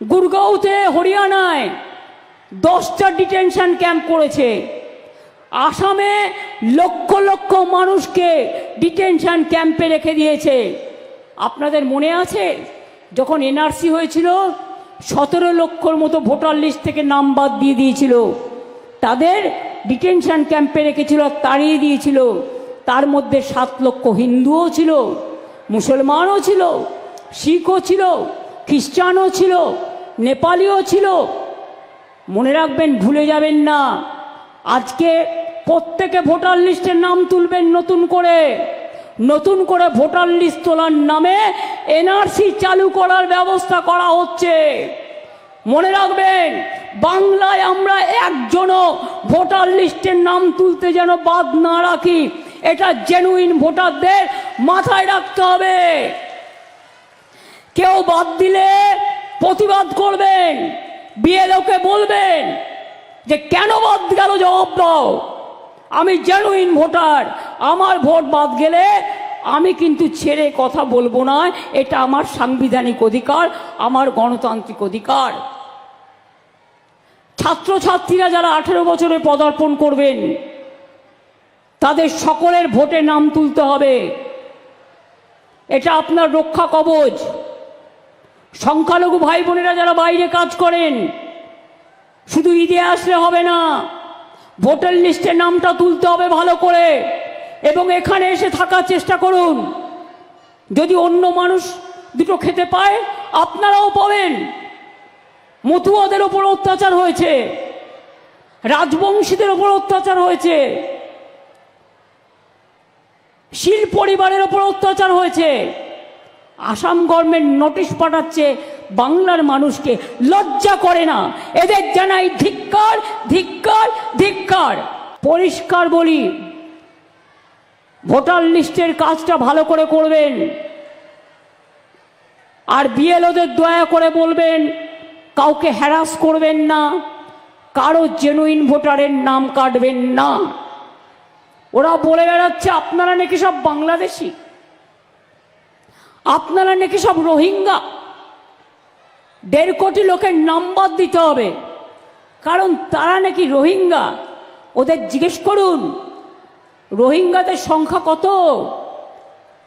গুরগাঁওতে হরিয়ানায় দশটা detention camp করেছে। আসামে লক্ষ লক্ষ মানুষকে ডিটেনশন ক্যাম্পে রেখে দিয়েছে। আপনাদের মনে আছে? যখন এনআরসি হয়েছিল, সতেরো লক্ষর মতো ভোটার লিস্ট থেকে নাম বাদ দিয়ে দিয়েছিল। তাদের ডিটেনশন ক্যাম্পে রেখেছিল, তাড়িয়ে দিয়েছিল। তার মধ্যে সাত লক্ষ হিন্দুও ছিল, মুসলমানও ছিল, শিখও ছিল, খ্রিস্টানও ছিল। নেপালিও ছিল। মনে রাখবেন, ভুলে যাবেন না। আজকে প্রত্যেকে ভোটার লিস্টের নাম তুলবেন নতুন করে। নতুন করে ভোটার লিস্ট তোলার নামে এনআরসি চালু করার ব্যবস্থা করা হচ্ছে। মনে রাখবেন, বাংলায় আমরা একজনও ভোটার লিস্টের নাম তুলতে যেন বাদ না রাখি। এটা জেনুইন ভোটারদের মাথায় রাখতে হবে। কেউ বাদ দিলে প্রতিবাদ করবেন বিএলওকে বলবেন যে কেন বাদ গেল জবাব দাও। আমি জেনুইন ভোটার, আমার ভোট বাদ গেলে আমি কিন্তু ছেড়ে কথা বলব না, এটা আমার সাংবিধানিক অধিকার, আমার গণতান্ত্রিক অধিকার। ছাত্রছাত্রীরা যারা আঠেরো বছরে পদার্পণ করবেন, তাদের সকলের ভোটে নাম তুলতে হবে। এটা আপনার রক্ষা কবচ। সংখ্যালঘু ভাই বোনেরা যারা বাইরে কাজ করেন, শুধু ঈদে আসলে হবে না, ভোটার লিস্টে নামটা তুলতে হবে ভালো করে, এবং এখানে এসে থাকার চেষ্টা করুন। যদি অন্য মানুষ দুটো খেতে পায়, আপনারাও পাবেন। মতুয়াদের ওপর অত্যাচার হয়েছে, রাজবংশীদের ওপর অত্যাচার হয়েছে, শিল পরিবারের ওপর অত্যাচার হয়েছে। আসাম গভর্নমেন্ট নোটিশ পাঠাচ্ছে, বাংলার মানুষকে লজ্জা করে না। এদের জানাই ধিক্কার ধিক্কার ধিক্কার। পরিষ্কার বলি, ভোটার লিস্টের কাজটা ভালো করে করবেন। আর বিএলওদের দয়া করে বলবেন, কাউকে হ্যারাস করবেন না, কারও জেনুইন ভোটারের নাম কাটবেন না। ওরা বলে বেড়াচ্ছে, আপনারা নাকি সব বাংলাদেশি? আপনারা নাকি সব রোহিঙ্গা? দেড় কোটি লোকের নাম্বার দিতে হবে। কারণ তারা নাকি রোহিঙ্গা। ওদের জিজ্ঞেস করুন, রোহিঙ্গাদের সংখ্যা কত?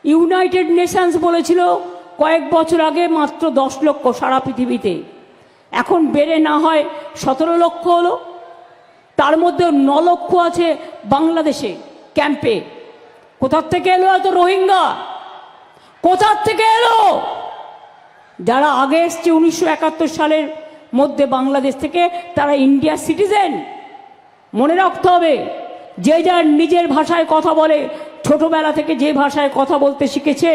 ইউনাইটেড নেশনস বলেছিল, কয়েক বছর আগে মাত্র দশ লক্ষ সারা পৃথিবীতে। এখন বেড়ে না হয় সতেরো লক্ষ হলো। তার মধ্যে ন লক্ষ আছে বাংলাদেশে ক্যাম্পে। কোথার থেকে এলো এত রোহিঙ্গা? কোথার থেকে এলো? যারা আগে এসছে উনিশশো একাত্তর সালের মধ্যে বাংলাদেশ থেকে, তারা ইন্ডিয়া সিটিজেন। মনে রাখতে হবে, যে যার নিজের ভাষায় কথা বলে, ছোটবেলা থেকে যে ভাষায় কথা বলতে শিখেছে,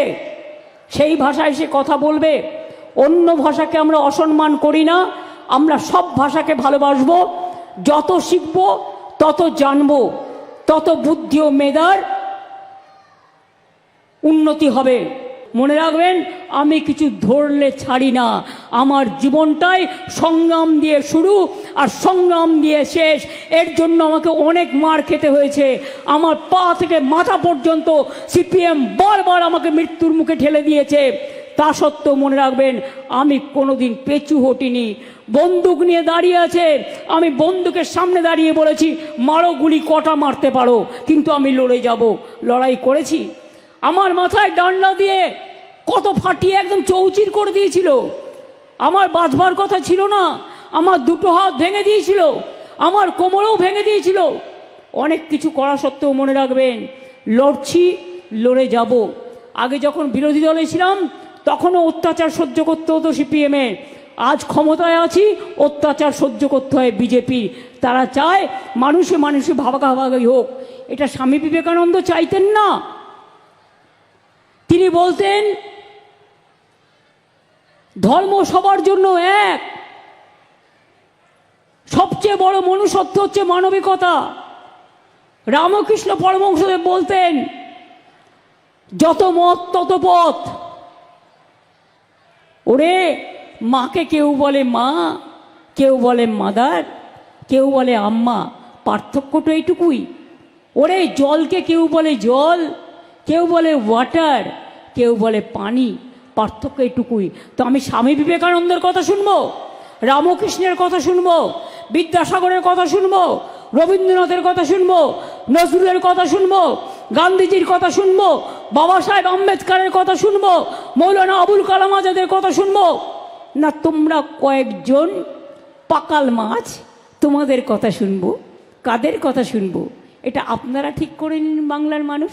সেই ভাষায় সে কথা বলবে। অন্য ভাষাকে আমরা অসম্মান করি না, আমরা সব ভাষাকে ভালোবাসব। যত শিখব, তত জানব, তত বুদ্ধি ও মেধার উন্নতি হবে। মনে রাখবেন, আমি কিছু ধরলে ছাড়ি না। আমার জীবনটাই সংগ্রাম দিয়ে শুরু আর সংগ্রাম দিয়ে শেষ। এর জন্য আমাকে অনেক মার খেতে হয়েছে। আমার পা থেকে মাথা পর্যন্ত সিপিএম বারবার আমাকে মৃত্যুর মুখে ঠেলে দিয়েছে। তা সত্ত্বেও মনে রাখবেন, আমি কোনোদিন পেঁচু হটিনি। বন্দুক নিয়ে দাঁড়িয়ে আছে। আমি বন্দুকের সামনে দাঁড়িয়ে বলেছি, মারো গুলি, কটা মারতে পারো, কিন্তু আমি লড়ে যাব। লড়াই করেছি। আমার মাথায় ডান্ডা দিয়ে কত ফাটিয়ে একদম চৌচির করে দিয়েছিল। আমার বাঁধবার কথা ছিল না, আমার দুটো হাত ভেঙে দিয়েছিল, আমার কোমরেও ভেঙে দিয়েছিল। অনেক কিছু করা সত্ত্বেও মনে রাখবেন, লড়ছি, লড়ে যাব। আগে যখন বিরোধী দলে ছিলাম, তখনও অত্যাচার সহ্য করতে হতো সিপিএমের আজ ক্ষমতায় আছি, অত্যাচার সহ্য করতে হয় বিজেপি। তারা চায় মানুষে মানুষে ভাগাভাগি হোক। এটা স্বামী বিবেকানন্দ চাইতেন না। তিনি বলতেন, ধর্ম সবার জন্য এক। সবচেয়ে বড় মনুষ্যত্ব হচ্ছে মানবিকতা। রামকৃষ্ণ পরমংসদেব বলতেন, যত মত, তত পথ। ওরে, মাকে কেউ বলে মা, কেউ বলে মাদার, কেউ বলে আম্মা পার্থক্য তো এইটুকুই। ওরে, জলকে কেউ বলে জল, কেউ বলে ওয়াটার কেউ বলে, পানি, পার্থক্য এটুকুই তো আমি স্বামী বিবেকানন্দের কথা শুনব, রামকৃষ্ণের কথা শুনব, বিদ্যাসাগরের কথা শুনব, রবীন্দ্রনাথের কথা শুনব, নজরুলের কথা শুনব, গান্ধীজির কথা শুনব, বাবা সাহেব আম্বেদকারের কথা শুনব, মৌলানা আবুল কালাম আজাদের কথা শুনব। না, তোমরা কয়েকজন পাকাল মাছ তোমাদের কথা শুনব, কাদের কথা শুনব? এটা আপনারা ঠিক করে নিন বাংলার মানুষ?